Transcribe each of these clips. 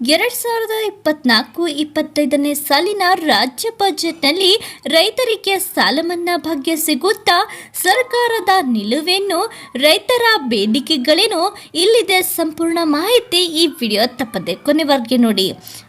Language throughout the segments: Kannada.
ಎರಡು ಸಾವಿರದ ಇಪ್ಪತ್ನಾಲ್ಕು ಇಪ್ಪತ್ತೈದನೇ ಸಾಲಿನ ರಾಜ್ಯ ಬಜೆಟ್ನಲ್ಲಿ ರೈತರಿಗೆ ಸಾಲ ಮನ್ನಾ ಭಾಗ್ಯ ಸಿಗುತ್ತಾ ಸರ್ಕಾರದ ನಿಲುವೇನು, ರೈತರ ಬೇಡಿಕೆಗಳೇನು, ಇಲ್ಲಿದೆ ಸಂಪೂರ್ಣ ಮಾಹಿತಿ ಈ ವಿಡಿಯೋ ತಪ್ಪದೆ ಕೊನೆವರೆಗೆ ನೋಡಿ.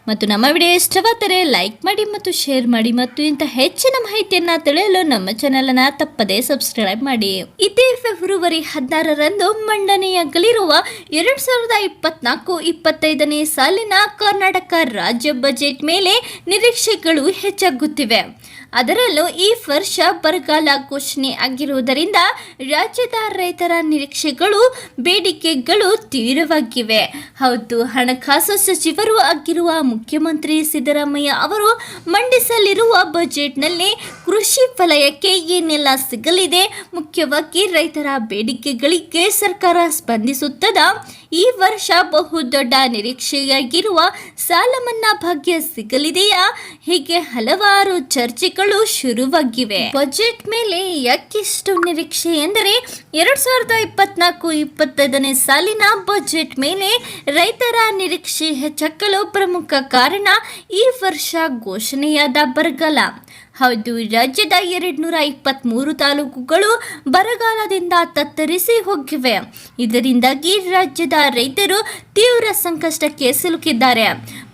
ಮತ್ತು ನಮ್ಮ ವಿಡಿಯೋ ಇಷ್ಟವಾದರೆ ಲೈಕ್ ಮಾಡಿ ಮತ್ತು ಶೇರ್ ಮಾಡಿ ಮತ್ತು ಇಂಥ ಹೆಚ್ಚಿನ ಮಾಹಿತಿಯನ್ನು ತಿಳಿಯಲು ನಮ್ಮ ಚಾನೆಲ್ ಅನ್ನ ತಪ್ಪದೆ ಸಬ್ಸ್ಕ್ರೈಬ್ ಮಾಡಿ. ಇದೇ ಫೆಬ್ರವರಿ ಹದಿನಾರರಂದು ಮಂಡನೆಯಾಗಲಿರುವ ಎರಡು ಸಾವಿರದ ಇಪ್ಪತ್ನಾಲ್ಕು ಇಪ್ಪತ್ತೈದನೇ ಸಾಲಿನ ಕರ್ನಾಟಕ ರಾಜ್ಯ ಬಜೆಟ್ ಮೇಲೆ ನಿರೀಕ್ಷೆಗಳು ಹೆಚ್ಚಾಗುತ್ತಿವೆ. ಅದರಲ್ಲೂ ಈ ವರ್ಷ ಬರಗಾಲ ಘೋಷಣೆ ಆಗಿರುವುದರಿಂದ ರಾಜ್ಯದ ರೈತರ ನಿರೀಕ್ಷೆಗಳು, ಬೇಡಿಕೆಗಳು ತೀವ್ರವಾಗಿವೆ. ಹೌದು, ಹಣಕಾಸು ಸಚಿವರು ಆಗಿರುವ ಮುಖ್ಯಮಂತ್ರಿ ಸಿದ್ದರಾಮಯ್ಯ ಅವರು ಮಂಡಿಸಲಿರುವ ಬಜೆಟ್ನಲ್ಲಿ ಕೃಷಿ ವಲಯಕ್ಕೆ ಏನೆಲ್ಲ ಸಿಗಲಿದೆ, ಮುಖ್ಯವಾಗಿ ರೈತರ ಬೇಡಿಕೆಗಳಿಗೆ ಸರ್ಕಾರ ಸ್ಪಂದಿಸುತ್ತದ? ಈ ವರ್ಷ ಬಹುದೊಡ್ಡ ನಿರೀಕ್ಷೆಯಾಗಿರುವ ಸಾಲ ಮನ್ನಾ ಭಾಗ್ಯ ಸಿಗಲಿದೆಯಾ? ಹೀಗೆ ಹಲವಾರು ಚರ್ಚೆಗಳು ಶುರುವಾಗಿವೆ. ಬಜೆಟ್ ಮೇಲೆ ಯಾಕಿಷ್ಟು ನಿರೀಕ್ಷೆ ಎಂದರೆ, ಎರಡ್ ಸಾವಿರದ ಇಪ್ಪತ್ನಾಲ್ಕು ಇಪ್ಪತ್ತೈದನೇ ಸಾಲಿನ ಬಜೆಟ್ ಮೇಲೆ ರೈತರ ನಿರೀಕ್ಷೆ ಹೆಚ್ಚಕ್ಕಲು ಪ್ರಮುಖ ಕಾರಣ ಈ ವರ್ಷ ಘೋಷಣೆಯಾದ ಬರಗಾಲ. ಹೌದು, ರಾಜ್ಯದ ಎರಡ್ನೂರ ಇಪ್ಪತ್ತ್ಮೂರು ತಾಲೂಕುಗಳು ಬರಗಾಲದಿಂದ ತತ್ತರಿಸಿ ಹೋಗಿವೆ. ಇದರಿಂದಾಗಿ ರಾಜ್ಯದ ರೈತರು ತೀವ್ರ ಸಂಕಷ್ಟಕ್ಕೆ ಸಿಲುಕಿದ್ದಾರೆ.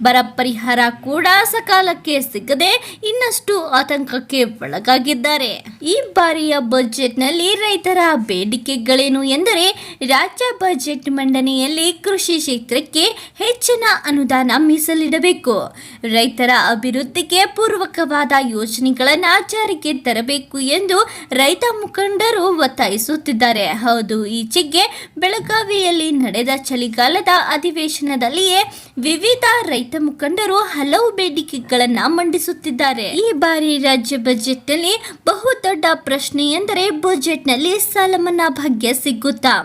ಬರ ಪರಿಹಾರ ಕೂಡ ಸಕಾಲಕ್ಕೆ ಸಿಗದೆ ಇನ್ನಷ್ಟು ಆತಂಕಕ್ಕೆ ಒಳಗಾಗಿದ್ದಾರೆ. ಈ ಬಾರಿಯ ಬಜೆಟ್ನಲ್ಲಿ ರೈತರ ಬೇಡಿಕೆಗಳೇನು ಎಂದರೆ, ರಾಜ್ಯ ಬಜೆಟ್ ಮಂಡನೆಯಲ್ಲಿ ಕೃಷಿ ಕ್ಷೇತ್ರಕ್ಕೆ ಹೆಚ್ಚಿನ ಅನುದಾನ ಮೀಸಲಿಡಬೇಕು. ರೈತರ ಅಭಿವೃದ್ಧಿಗೆ ಪೂರ್ವಕವಾದ ಯೋಜನೆಗಳನ್ನು ಜಾರಿಗೆ ತರಬೇಕು ಎಂದು ರೈತ ಮುಖಂಡರು ಒತ್ತಾಯಿಸುತ್ತಿದ್ದಾರೆ. ಹೌದು, ಈಚೆಗೆ ಬೆಳಗಾವಿಯಲ್ಲಿ ನಡೆದ ಚಳಿಗಾಲದ ಅಧಿವೇಶನದಲ್ಲಿಯೇ ವಿವಿಧ ರೈತ ಮುಖಂಡರು ಹಲವು ಬೇಡಿಕೆಗಳನ್ನು ಮಂಡಿಸುತ್ತಿದ್ದಾರೆ. ಈ ಬಾರಿ ರಾಜ್ಯ ಬಜೆಟ್ನಲ್ಲಿ ಬಹುದೊಡ್ಡ ಪ್ರಶ್ನೆ ಎಂದರೆ ಬಜೆಟ್ನಲ್ಲಿ ಸಾಲ ಮನ್ನಾ ಭಾಗ್ಯ ಸಿಗುತ್ತಾ?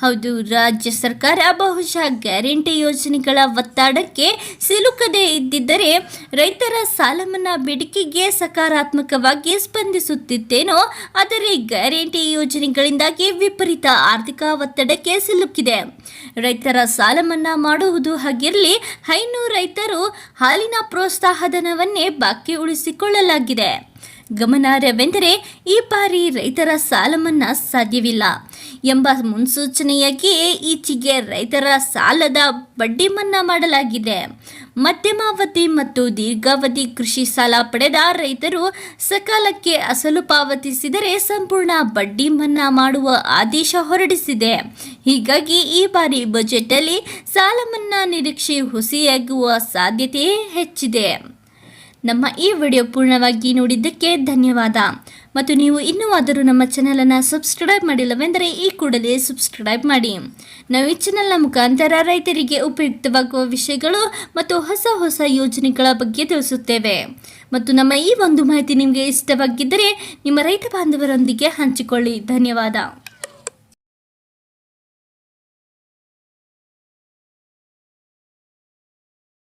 ಹೌದು, ರಾಜ್ಯ ಸರ್ಕಾರ ಬಹುಶಃ ಗ್ಯಾರಂಟಿ ಯೋಜನೆಗಳ ಒತ್ತಡಕ್ಕೆ ಸಿಲುಕದೇ ಇದ್ದಿದ್ದರೆ ರೈತರ ಸಾಲ ಮನ್ನಾ ಬೇಡಿಕೆಗೆ ಸಕಾರಾತ್ಮಕವಾಗಿ ಸ್ಪಂದಿಸುತ್ತಿದ್ದೇನೋ ಆದರೆ ಗ್ಯಾರಂಟಿ ಯೋಜನೆಗಳಿಂದಾಗಿ ವಿಪರೀತ ಆರ್ಥಿಕ ಒತ್ತಡಕ್ಕೆ ಸಿಲುಕಿದೆ. ರೈತರ ಸಾಲಮನ್ನಾ ಮಾಡುವುದು ಹಾಗಿರಲಿ, ಹೈನು ರೈತರು ಹಾಲಿನ ಪ್ರೋತ್ಸಾಹಧನವನ್ನೇ ಬಾಕಿ ಉಳಿಸಿಕೊಳ್ಳಲಾಗಿದೆ. ಗಮನಾರ್ಹವೆಂದರೆ, ಈ ಬಾರಿ ರೈತರ ಸಾಲಮನ್ನಾ ಸಾಧ್ಯವಿಲ್ಲ. ಎಂಬ ಮುನ್ಸೂಚನೆಯಾಗಿ ಈಚೆಗೆ ರೈತರ ಸಾಲದ ಬಡ್ಡಿ ಮನ್ನಾ ಮಾಡಲಾಗಿದೆ. ಮಧ್ಯಮಾವಧಿ ಮತ್ತು ದೀರ್ಘಾವಧಿ ಕೃಷಿ ಸಾಲ ಪಡೆದ ರೈತರು ಸಕಾಲಕ್ಕೆ ಅಸಲು ಪಾವತಿಸಿದರೆ ಸಂಪೂರ್ಣ ಬಡ್ಡಿ ಮನ್ನಾ ಮಾಡುವ ಆದೇಶ ಹೊರಡಿಸಿದೆ. ಹೀಗಾಗಿ ಈ ಬಾರಿ ಬಜೆಟಲ್ಲಿ ಸಾಲ ಮನ್ನಾ ನಿರೀಕ್ಷೆ ಹುಸಿಯಾಗುವ ಸಾಧ್ಯತೆ ಹೆಚ್ಚಿದೆ. ನಮ್ಮ ಈ ವಿಡಿಯೋ ಪೂರ್ಣವಾಗಿ ನೋಡಿದ್ದಕ್ಕೆ ಧನ್ಯವಾದ. ಮತ್ತು ನೀವು ಇನ್ನೂ ಆದರೂ ನಮ್ಮ ಚಾನಲನ್ನು ಸಬ್ಸ್ಕ್ರೈಬ್ ಮಾಡಿಲ್ಲವೆಂದರೆ ಈ ಕೂಡಲೇ ಸಬ್ಸ್ಕ್ರೈಬ್ ಮಾಡಿ. ನಾವು ಈ ಚಾನಲ್ನ ಮುಖಾಂತರ ರೈತರಿಗೆ ಉಪಯುಕ್ತವಾಗುವ ವಿಷಯಗಳು ಮತ್ತು ಹೊಸ ಹೊಸ ಯೋಜನೆಗಳ ಬಗ್ಗೆ ತಿಳಿಸುತ್ತೇವೆ. ಮತ್ತು ನಮ್ಮ ಈ ಒಂದು ಮಾಹಿತಿ ನಿಮಗೆ ಇಷ್ಟವಾಗಿದ್ದರೆ ನಿಮ್ಮ ರೈತ ಬಾಂಧವರೊಂದಿಗೆ ಹಂಚಿಕೊಳ್ಳಿ. ಧನ್ಯವಾದ.